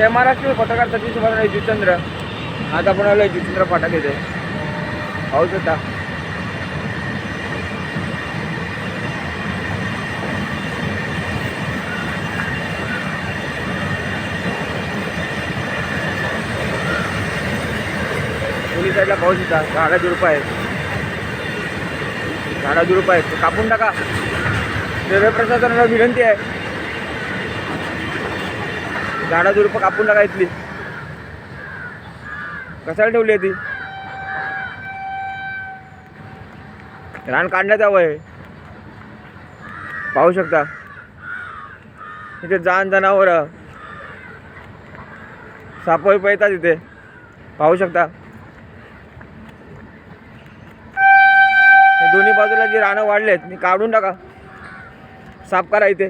जय महाराष्ट्र पत्रकार सतीश सुभाष जितेंद्र. आज आपण आलो जितेंद्र फाटक येथे. पाऊस होता. पोलीस साईडला पाऊस होता. झाडा झुडपं आहेत. झाडा झुडपं आहेत. ते कापून टाका. रेल्वे प्रशासनाला विनंती आहे. झाडा झुडप कापून टाका इथली कशाला ठेवली आहे ती? रान काढण्यात हवं आहे पाहू शकता. इथे जाण जनावर सापळी पळतात इथे. पाहू शकता. दोन्ही बाजूला जी रानं वाढलेत मी काढून टाका. साफ करा इथे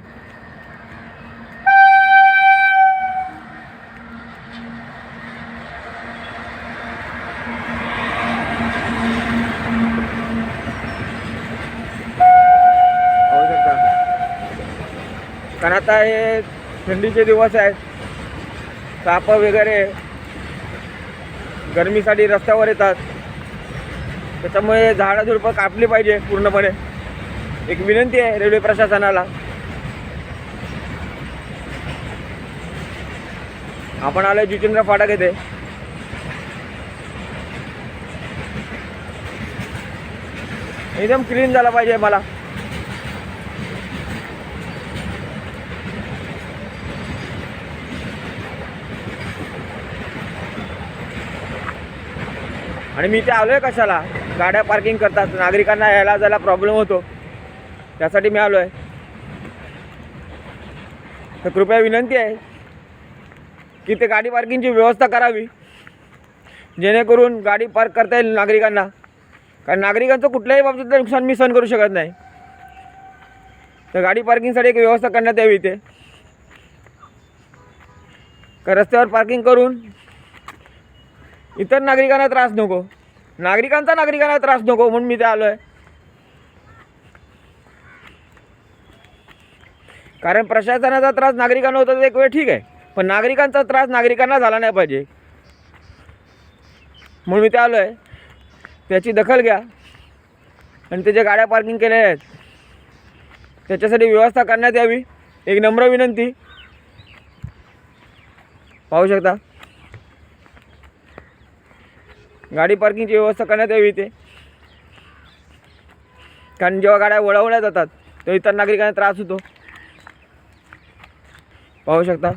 पाहू शकता कारण आता हे थंडीचे दिवस आहेत. साप वगैरे गरमीसाठी रस्त्यावर येतात. त्याच्यामुळे झाडं झुडपं कापली पाहिजे पूर्णपणे. एक विनंती आहे रेल्वे प्रशासनाला. आपण आलोय जितेंद्र फाटक येते एकदम क्लीन झाला पाहिजे मला. आणि मी ते आलो आहे कशाला? गाड्या पार्किंग करतात. नागरिकांना यायला जायला प्रॉब्लेम होतो. त्यासाठी मी आलो आहे तर कृपया विनंती आहे की ते गाडी पार्किंगची व्यवस्था करावी. जेणेकरून गाडी पार्क करता येईल नागरिकांना. कारण नागरिकांचं कुठल्याही बाबतीतलं नुकसान मी सहन करू शकत नाही. तर गाडी पार्किंगसाठी एक व्यवस्था करण्यात यावी इथे. का रस्त्यावर पार्किंग करून इतर नागरिकांना त्रास नको. नागरिकांचा नागरिकांना त्रास नको म्हणून मी ते आलो आहे कारण प्रशासनाचा त्रास नागरिकांना होता तर एक वेळ ठीक आहे पण नागरिकांचा त्रास नागरिकांना झाला नाही पाहिजे. म्हणून मी ते आलो आहे त्याची दखल घ्या. आणि त्याच्या गाड्या पार्किंग केलेल्या आहेत त्याच्यासाठी व्यवस्था करण्यात यावी. एक नम्र विनंती. पाहू शकता? गाडी पार्किंगची व्यवस्था करण्यात यावी इथे. कारण जेव्हा गाड्या वळवल्या जातात तेव्हा इतर नागरिकांना त्रास होतो. पाहू शकता.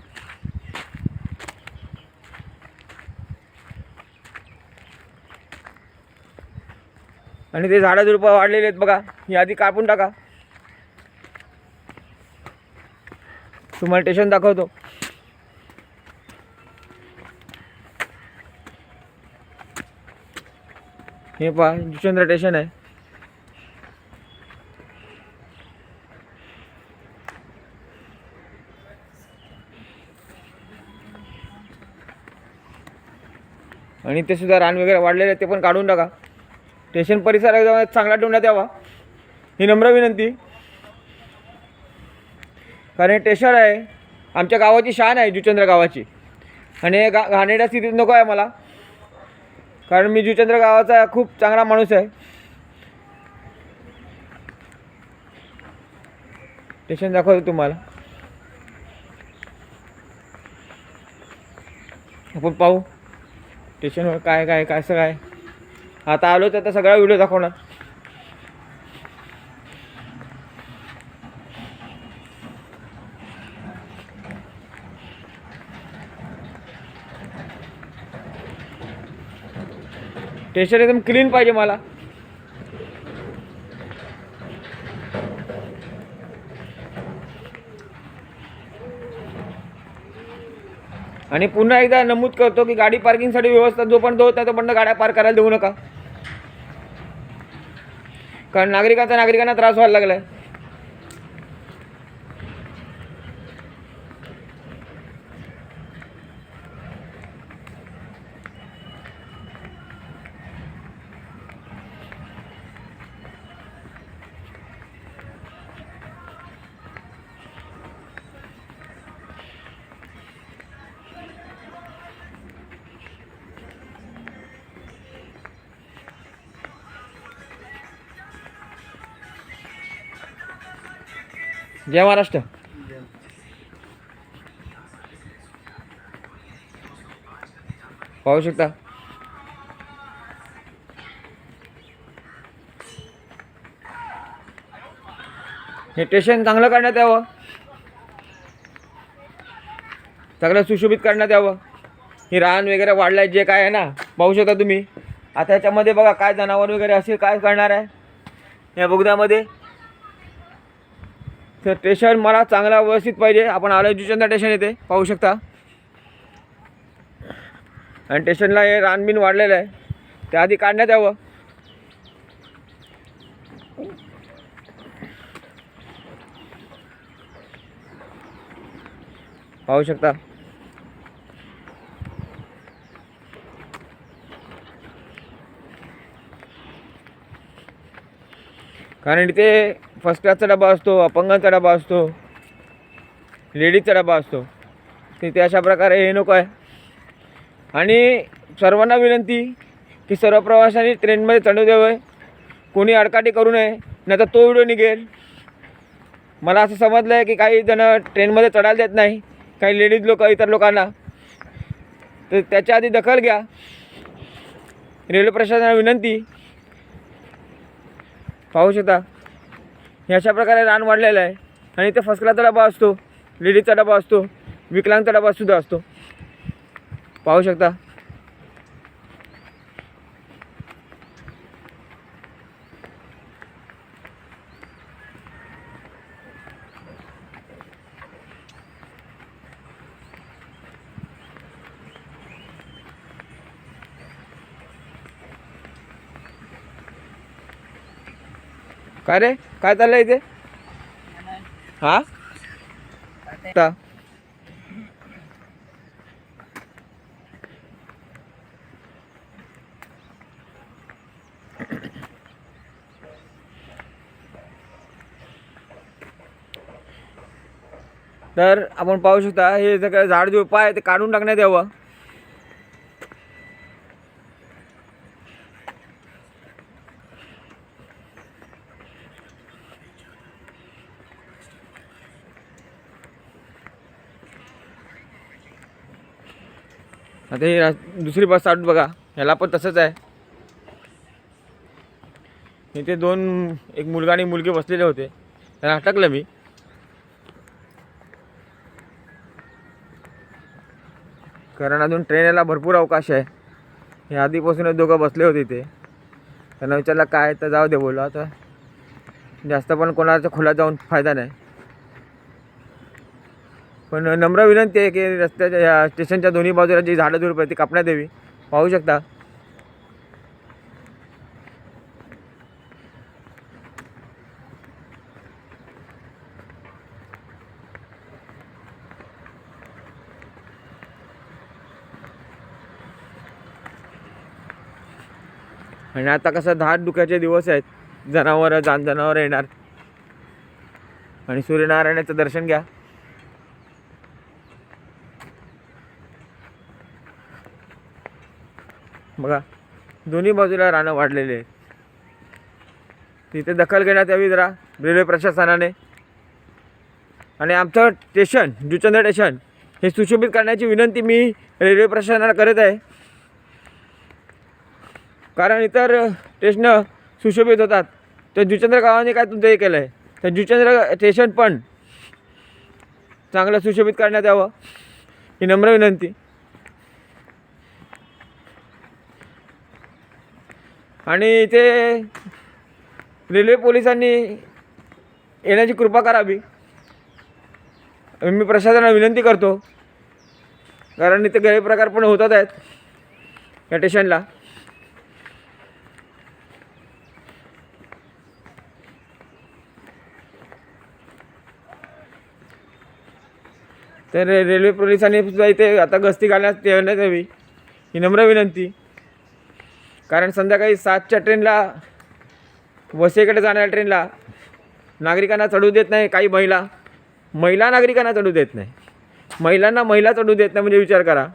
आणि ते झाडं झुडपं वाढलेले आहेत बघा. ही आधी कापून टाका. तुम्हाला स्टेशन दाखवतो. हे पहा जुचंद्र स्टेशन आहे. आणि ते सुद्धा रान वगैरे वाढलेले आहे ते पण काढून टाका. स्टेशन परिसर एकदम चांगला ठेवण्यात यावा. ही नम्र विनंती. कारण स्टेशन आहे आमच्या गावाची शान आहे जुचंद्र गावाची. आणि गा घाणेरड्या स्थितीत नको आहे मला. कारण मी जुचंद्र गावाचा खूप चांगला माणूस आहे. स्टेशन दाखवतो तुम्हाला. आपण पाहू. स्टेशनवर काय काय काय काय. आता आलो तर आता सगळा व्हिडिओ दाखवणार. स्टेशन एकदम क्लीन पाहिजे मला. आणि पुन्हा एकदा नमूद करतो की गाडी पार्किंगसाठी व्यवस्था जोपर्यंत होत नाही तोपर्यंत गाड्या पार्क करायला देऊ नका. कारण नागरिकांचा नागरिकांना त्रास व्हायला लागला आहे जय महाराष्ट्र. पाहू शकता. हे स्टेशन चांगलं करण्यात यावं. सगळं सुशोभित करण्यात यावं. ही रान वगैरे वाढलाय जे काय आहे ना पाहू शकता तुम्ही. आता याच्यामध्ये बघा काय जनावर वगैरे असेल काय करणार आहे? या बोगद्यामध्ये तर स्टेशन मला चांगला व्यवस्थित पाहिजे. आपण आलो जुचंदा स्टेशन येते. पाहू शकता. आणि स्टेशनला हे रानबीन वाढलेलं आहे. त्या आधी काढण्यात यावं. पाहू शकता. कारण इथे फर्स्ट क्लासचा डबा असतो अपंगांचा डबा असतो लेडीजचा डबा असतो. तिथे अशा प्रकारे हे नको आहे. आणि सर्वांना विनंती की सर्व प्रवाशांनी ट्रेनमध्ये चढू द्यावं. कोणी अडकाटी करू नये नाही तर तो व्हिडिओ निघेल. मला असं समजलं आहे की काही जणं ट्रेनमध्ये चढायला देत नाही काही लेडीज लोक इतर लोकांना. तर त्याच्या आधी दखल घ्या. रेल्वे प्रशासनाला विनंती. पाहू शकता. हे अशा प्रकारे रान वाढलेलं आहे. आणि इथे फर्स्ट क्लासचा डबा असतो लेडीजचा डबा असतो विकलांगचा डबा सुद्धा असतो. पाहू शकता? काय रे? काय चाललंय इथे? हा? ता. तर आपण पाहू शकता हे काय झाड झुडपं आहे ते काढून टाकण्यात यावं. आता ही दुसरी बस आठ बघा. ह्याला पण तसंच आहे. इथे दोन एक मुलगा आणि मुलगी बसलेले होते. त्यांना अटकलं मी. कारण अजून ट्रेन यायला भरपूर अवकाश आहे. हे आधीपासूनच दोघं बसले होते इथे. त्यांना विचारलं काय तर जाऊ दे बोला आता. जास्त पण कोणाचा खुला जाऊन फायदा नाही. पण नम्र विनंती आहे की रस्त्याच्या या स्टेशनच्या दोन्ही बाजूला जी झाडं झुडपं आहेत ती कापण्यात यावी. पाहू शकता. आणि आता कसं धाड दुखाचे दिवस आहेत. जनावरं जान जनावरं येणार. आणि सूर्यनारायणाचं दर्शन घ्या. बघा दोन्ही बाजूला रानं वाढलेले आहेत. तिथे दखल घेण्यात यावी जरा रेल्वे प्रशासनाने. आणि आमचं स्टेशन जुचंद स्टेशन हे सुशोभित करण्याची विनंती मी रेल्वे प्रशासनाला करत आहे. कारण इतर स्टेशनं सुशोभित होतात. तर जुचंद्र गावाने काय तुमचं हे केलं आहे तर जुचंद्र स्टेशन पण चांगलं सुशोभित करण्यात यावं ही नम्र विनंती. आणि इथे रेल्वे पोलिसांनी येण्याची कृपा करावी. मी प्रशासनाला विनंती करतो. कारण इथे गैरप्रकार पण होतात आहेत या स्टेशनला तर रेल्वे पोलिसांनी सुद्धा इथे आता गस्ती घालण्यात येण्यात यावी ही नम्र विनंती. कारण संध्याकाळी सातच्या ट्रेनला वसईकडे जाणाऱ्या ट्रेनला नागरिकांना चढू देत नाही काही महिला. महिला नागरिकांना चढू देत नाही. महिलांना महिला चढू देत नाही म्हणजे विचार करा.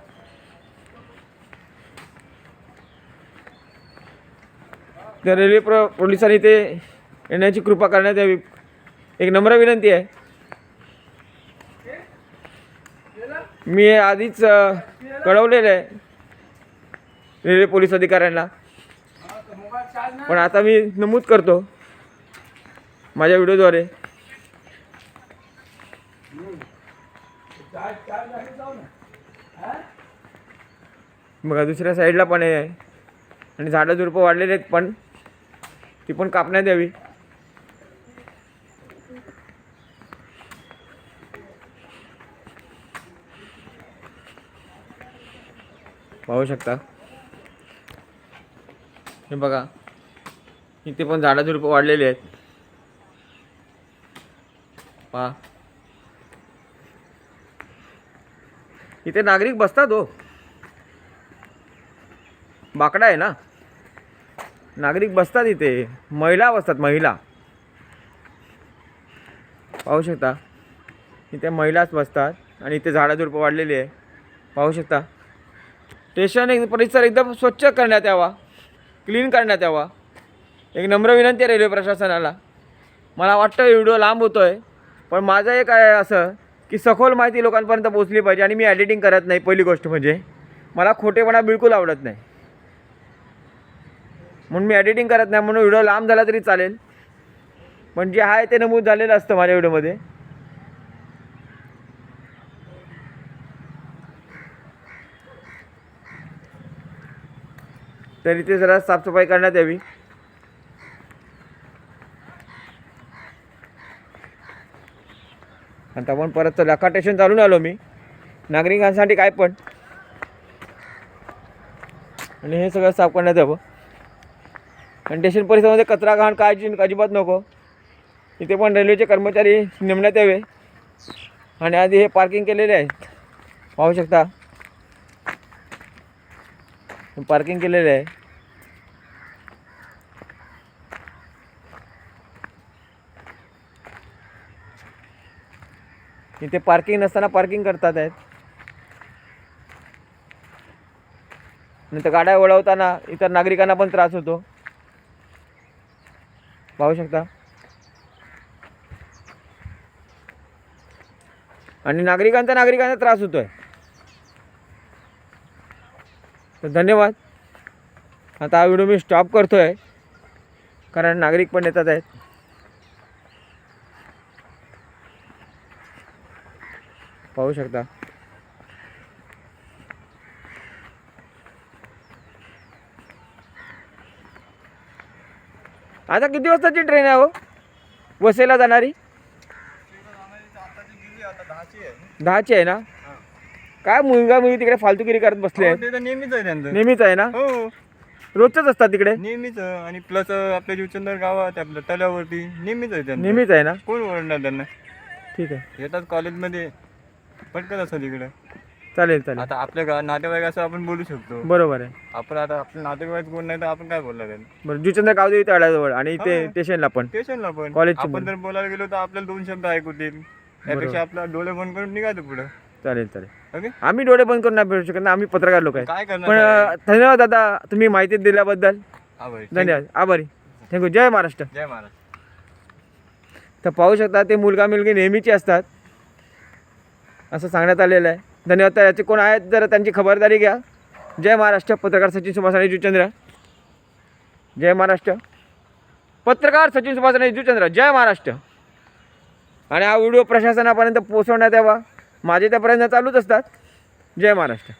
तर रेल्वे प्र पोलिसांनी ते येण्याची कृपा करण्यात यावी. एक नम्र विनंती आहे. मी आधीच कळवलेलं आहे. रेल्वे पोलीस अधिकाऱ्यांना. पण आता मी नमूद करतो. माझ्या व्हिडिओद्वारे. बघा दुसऱ्या साईडला पण आहे. आणि झाडं झुडपं वाढलेले आहेत पण ती पण कापण्यात यावी पाहू शकता. हे बघा इथे पण झाडं झुडपं वाढलेली आहेत. पा इथे नागरिक बसतात हो. बाकडा आहे ना? नागरिक बसतात इथे. महिला बसतात महिला. पाहू शकता. इथे महिलाच बसतात आणि इथे झाडं झुडपं वाढलेली आहे. पाहू शकता. स्टेशन एक परिसर एकदम स्वच्छ करण्यात यावा. क्लीन करण्यात यावा. एक नम्र विनंती आहे रेल्वे प्रशासनाला. मला वाटतं व्हिडिओ लांब होतो आहे पण माझं एक आहे असं की सखोल माहिती लोकांपर्यंत पोचली पाहिजे आणि मी एडिटिंग करत नाही पहिली गोष्ट म्हणजे. मला खोटेपणा बिलकुल आवडत नाही. म्हणून मी एडिटिंग करत नाही म्हणून व्हिडिओ लांब झाला तरी चालेल. पण जे आहे ते नमूद झालेलं असतं माझ्या व्हिडिओमध्ये. तरी ते जरा साफसफाई करण्यात यावी. आता पण परत लका स्टेशन चालून आलो मी. नागरिकांसाठी काय पण. आणि हे सगळं साफ करण्यात यावं. आणि स्टेशन परिसरामध्ये कचरा घाण काळजी अजिबात नको. इथे पण रेल्वेचे कर्मचारी नेमण्यात यावे. आणि आधी हे पार्किंग केलेले आहे. पाहू शकता. पार्किंग केलेले आहे. इथे पार्किंग नसताना पार्किंग करतात आहेत. नंतर गाड्या वळवताना इतर नागरिकांना पण त्रास होतो. पाहू शकता. आणि नागरिकांचा नागरिकांना त्रास होतोय. तर धन्यवाद. आता हा व्हिडिओ मी स्टॉप करतोय. कारण नागरिक पण येतात आहेत. पाहू शकता. आता किती वाजताची ट्रेन आहे हो? वसईला जाणारी? दहाची आहे ना? काय मुलगा मुलगी तिकडे फालतूगिरी करत बसले तर नेहमीच आहे त्यांचं. नेहमीच आहे ना? हो. रोजच असतात तिकडे? नेहमीच आणि प्लस आपल्या जुचंदर गावात आपल्या तल्यावरती नेहमीच आहे त्यांचं. नेहमीच आहे ना? कोण ओरडणार त्यांना? ठीक आहे. येतात कॉलेजमध्ये पटकन असतात इकडे. चालेल चालेल. आता आपल्या गा नातेवाईक असं आपण बोलू शकतो. बरोबर आहे. आपण आता आपल्या नातेवाईक कोण नाही तर आपण काय बोलणार त्यांना बरं जुचंद्र गावदेवी तळ्याजवळ आणि हा. स्टेशनला पण. स्टेशनला पण. कॉलेजची आपण. जर बोलायला गेलो तर आपल्याला दोन शब्द ऐकू येतील त्यापेक्षा आपला डोळे बंद करून निघायचं पुढं. चालेल चालेल. ओके? आम्ही डोळे बंद करून नाही भेटू शकत ना आम्ही पत्रकार लोक आहेत. काय पण करणार अं, धन्यवाद दादा तुम्ही माहिती दिल्याबद्दल. आभारी. धन्यवाद. आभारी. Thank you Jai Maharashtra. जय महाराज तर पाहू शकता ते मुलगा मुलगी नेहमीची असतात. असं सांगण्यात आलेलं आहे. धन्यवाद तर याचे कोण आहेत जर त्यांची खबरदारी घ्या. जय महाराष्ट्र. पत्रकार सचिन सुभाषराणी जुचंद्र. जय महाराष्ट्र. पत्रकार सचिन सुभाषराणी जुचंद्र. जय महाराष्ट्र. आणि हा व्हिडिओ प्रशासनापर्यंत पोचवण्यात यावा. माझे त्या प्रयत्न चालूच असतात. जय महाराष्ट्र.